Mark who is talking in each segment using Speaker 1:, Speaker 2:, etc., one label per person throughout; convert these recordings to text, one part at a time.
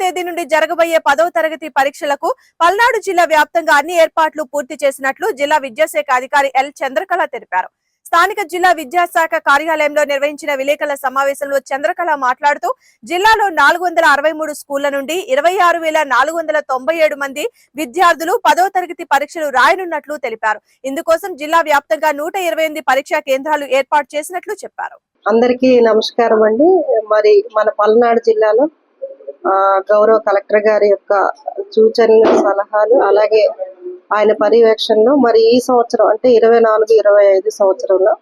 Speaker 1: తేదీ నుండి జరగబోయే పదవ తరగతి పరీక్షలకు పల్నాడు జిల్లా వ్యాప్తంగా అన్ని ఏర్పాట్లు పూర్తి చేసినట్లు జిల్లా విద్యాశాఖ అధికారి ఎల్ చంద్రకళ తెలిపారు. స్థానిక జిల్లా విద్యాశాఖ కార్యాలయంలో నిర్వహించిన విలేకరుల సమావేశంలో చంద్రకళ మాట్లాడుతూ జిల్లాలో నాలుగు వందల అరవై మూడు స్కూళ్ళ నుండి ఇరవై ఆరు వేల నాలుగు వందల తొంభై ఏడు మంది విద్యార్థులు పదవ తరగతి పరీక్షలు రాయనున్నట్లు తెలిపారు. ఇందుకోసం జిల్లా వ్యాప్తంగా నూట ఇరవై ఎనిమిది పరీక్షా కేంద్రాలు ఏర్పాటు చేసినట్లు చెప్పారు.
Speaker 2: అందరికీ నమస్కారం అండి. మరి మన పల్నాడు జిల్లాలో గౌరవ కలెక్టర్ గారి యొక్క సూచనలు సలహాలు అలాగే ఆయన పర్యవేక్షణలో మరి ఈ సంవత్సరం అంటే ఇరవై నాలుగు ఇరవై ఐదు సంవత్సరంలో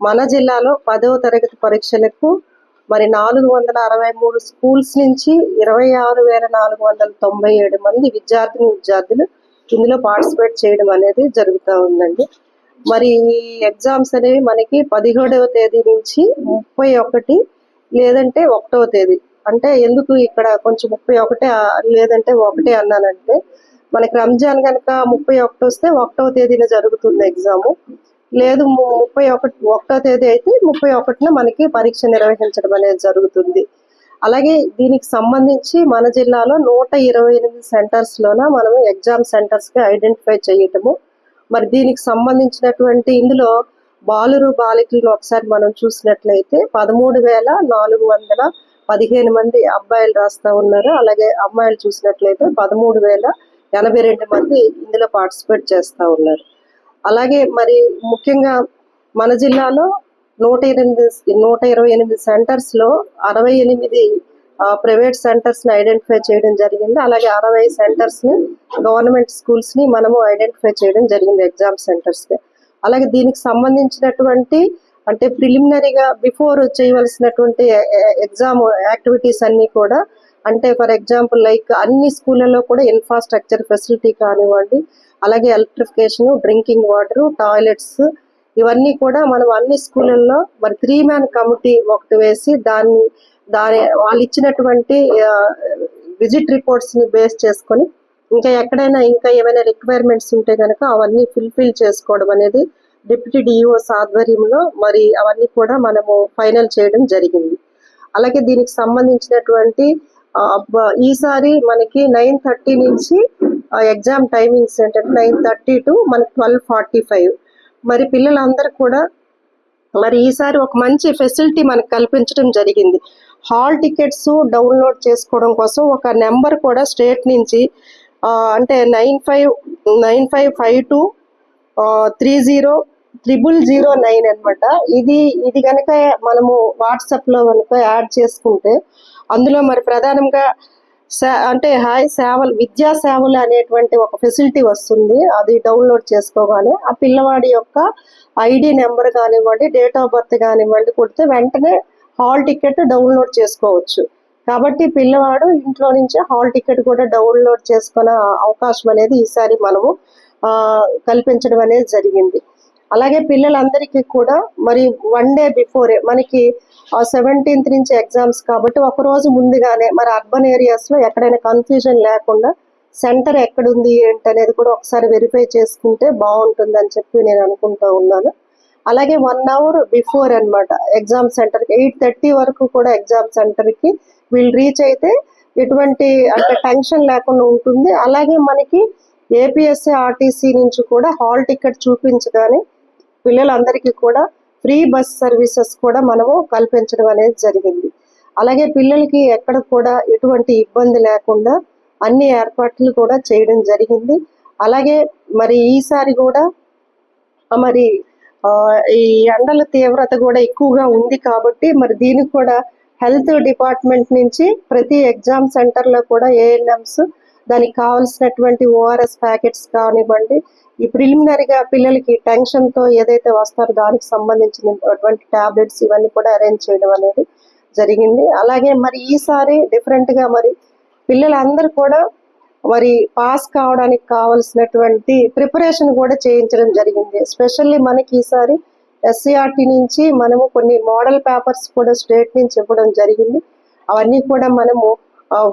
Speaker 2: మన జిల్లాలో పదవ తరగతి పరీక్షలకు మరి నాలుగు వందల అరవై మూడు స్కూల్స్ నుంచి ఇరవై ఆరు వేల నాలుగు వందల తొంభై ఏడు మంది విద్యార్థిని విద్యార్థులు ఇందులో పార్టిసిపేట్ చేయడం అనేది జరుగుతూ ఉందండి. మరి ఈ ఎగ్జామ్స్ అనేవి మనకి పదిహేడవ తేదీ నుంచి ముప్పై ఒకటి లేదంటే ఒకటవ తేదీ అంటే ఎందుకు ఇక్కడ కొంచెం ముప్పై ఒకటే లేదంటే ఒకటే అన్నానంటే మనకి రంజాన్ కనుక ముప్పై ఒకటి వస్తే ఒకటవ తేదీన జరుగుతుంది ఎగ్జామ్. లేదు ముప్పై ఒకటి ఒకటో తేదీ అయితే ముప్పై ఒకటిన మనకి పరీక్ష నిర్వహించడం అనేది జరుగుతుంది. అలాగే దీనికి సంబంధించి మన జిల్లాలో నూట ఇరవై ఎనిమిది సెంటర్స్ లోన మనం ఎగ్జామ్ సెంటర్స్కి ఐడెంటిఫై చేయటము. మరి దీనికి సంబంధించినటువంటి ఇందులో బాలురు బాలికలను ఒకసారి మనం చూసినట్లయితే పదమూడు వేల నాలుగు వందల పదిహేను మంది అబ్బాయిలు రాస్తా ఉన్నారు. అలాగే అమ్మాయిలు చూసినట్లయితే పదమూడు వేల ఎనభై రెండు మంది ఇందులో పార్టిసిపేట్ చేస్తా ఉన్నారు. అలాగే మరి ముఖ్యంగా మన జిల్లాలో నూట ఎనిమిది నూట ఇరవై ఎనిమిది సెంటర్స్లో అరవై ఎనిమిది ప్రైవేట్ సెంటర్స్ని ఐడెంటిఫై చేయడం జరిగింది. అలాగే అరవై సెంటర్స్ని గవర్నమెంట్ స్కూల్స్ని మనము ఐడెంటిఫై చేయడం జరిగింది ఎగ్జామ్ సెంటర్స్కి. అలాగే దీనికి సంబంధించినటువంటి అంటే ప్రిలిమినరీగా బిఫోర్ చేయవలసినటువంటి ఎగ్జామ్ యాక్టివిటీస్ అన్ని కూడా అంటే ఫర్ ఎగ్జాంపుల్ లైక్ అన్ని స్కూళ్ళలో కూడా ఇన్ఫ్రాస్ట్రక్చర్ ఫెసిలిటీ కానివ్వండి అలాగే ఎలక్ట్రిఫికేషన్ డ్రింకింగ్ వాటర్ టాయిలెట్స్ ఇవన్నీ కూడా మనం అన్ని స్కూళ్ళల్లో మరి త్రీ మ్యాన్ కమిటీ ఒకటి వేసి దాన్ని దాని వాళ్ళు ఇచ్చినటువంటి విజిట్ రిపోర్ట్స్ని బేస్ చేసుకొని ఇంకా ఎక్కడైనా ఇంకా ఏమైనా రిక్వైర్మెంట్స్ ఉంటే కనుక అవన్నీ ఫుల్ఫిల్ చేసుకోవడం అనేది డిప్యూటీ డిఇఓ ఆధ్వర్యంలో మరి అవన్నీ కూడా మనము ఫైనల్ చేయడం జరిగింది. అలాగే దీనికి సంబంధించినటువంటి ఈసారి మనకి నైన్ థర్టీ నుంచి ఎగ్జామ్ టైమింగ్స్ ఏంటంటే నైన్ థర్టీ టు మనకి ట్వెల్వ్ ఫార్టీ ఫైవ్. మరి పిల్లలందరూ కూడా మరి ఈసారి ఒక మంచి ఫెసిలిటీ మనకు కల్పించడం జరిగింది. హాల్ టికెట్స్ డౌన్లోడ్ చేసుకోవడం కోసం ఒక నెంబర్ కూడా స్టేట్ నుంచి అంటే nine five nine five five two three zero triple zero nine అనమాట ఇది ఇది కనుక మనము వాట్సాప్లో కనుక యాడ్ చేసుకుంటే అందులో మరి ప్రధానంగా అంటే హాయ్ సేవలు విద్యా సేవలు అనేటువంటి ఒక ఫెసిలిటీ వస్తుంది. అది డౌన్లోడ్ చేసుకోగానే ఆ పిల్లవాడి యొక్క ఐడి నెంబర్ కానివ్వండి డేట్ ఆఫ్ బర్త్ కానివ్వండి కొడితే వెంటనే హాల్ టికెట్ డౌన్లోడ్ చేసుకోవచ్చు. కాబట్టి పిల్లవాడు ఇంట్లో నుంచే హాల్ టికెట్ కూడా డౌన్లోడ్ చేసుకునే అవకాశం అనేది ఈసారి మనము కల్పించడం అనేది జరిగింది. అలాగే పిల్లలందరికీ కూడా మరి వన్ డే బిఫోరే మనకి సెవెంటీన్త్ నుంచి ఎగ్జామ్స్ కాబట్టి ఒక రోజు ముందుగానే మరి అర్బన్ ఏరియాస్లో ఎక్కడైనా కన్ఫ్యూజన్ లేకుండా సెంటర్ ఎక్కడుంది ఏంటి అనేది కూడా ఒకసారి వెరిఫై చేసుకుంటే బాగుంటుంది అని చెప్పి నేను అనుకుంటూ ఉన్నాను. అలాగే వన్ అవర్ బిఫోర్ అన్నమాట ఎగ్జామ్ సెంటర్ ఎయిట్ థర్టీ వరకు కూడా ఎగ్జామ్ సెంటర్కి వీళ్ళు రీచ్ అయితే ఎటువంటి అంటే టెన్షన్ లేకుండా ఉంటుంది. అలాగే మనకి ఏపీఎస్సీ ఆర్టీసీ నుంచి కూడా హాల్ టికెట్ చూపించగానే పిల్లలందరికీ కూడా ఫ్రీ బస్ సర్వీసెస్ కూడా మనము కల్పించడం అనేది జరిగింది. అలాగే పిల్లలకి ఎక్కడ కూడా ఎటువంటి ఇబ్బంది లేకుండా అన్ని ఏర్పాట్లు కూడా చేయడం జరిగింది. అలాగే మరి ఈసారి కూడా మరి ఈ ఎండల తీవ్రత కూడా ఎక్కువగా ఉంది కాబట్టి మరి దీనికి కూడా హెల్త్ డిపార్ట్మెంట్ నుంచి ప్రతి ఎగ్జామ్ సెంటర్లో కూడా ఏఎన్ఎంస్ దానికి కావాల్సినటువంటి ఓఆర్ఎస్ ప్యాకెట్స్ కానివ్వండి ఈ ప్రిలిమినరీగా పిల్లలకి టెన్షన్తో ఏదైతే వస్తారో దానికి సంబంధించినటువంటి టాబ్లెట్స్ ఇవన్నీ కూడా అరేంజ్ చేయడం అనేది జరిగింది. అలాగే మరి ఈసారి డిఫరెంట్గా మరి పిల్లలందరూ కూడా మరి పాస్ కావడానికి కావలసినటువంటి ప్రిపరేషన్ కూడా చేయించడం జరిగింది. ఎస్పెషల్లీ మనకి ఈసారి ఎస్సీఆర్టీ నుంచి మనము కొన్ని మోడల్ పేపర్స్ కూడా స్టేట్ నుంచి ఇవ్వడం జరిగింది. అవన్నీ కూడా మనము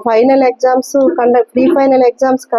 Speaker 2: final exams conduct pre final exams conduct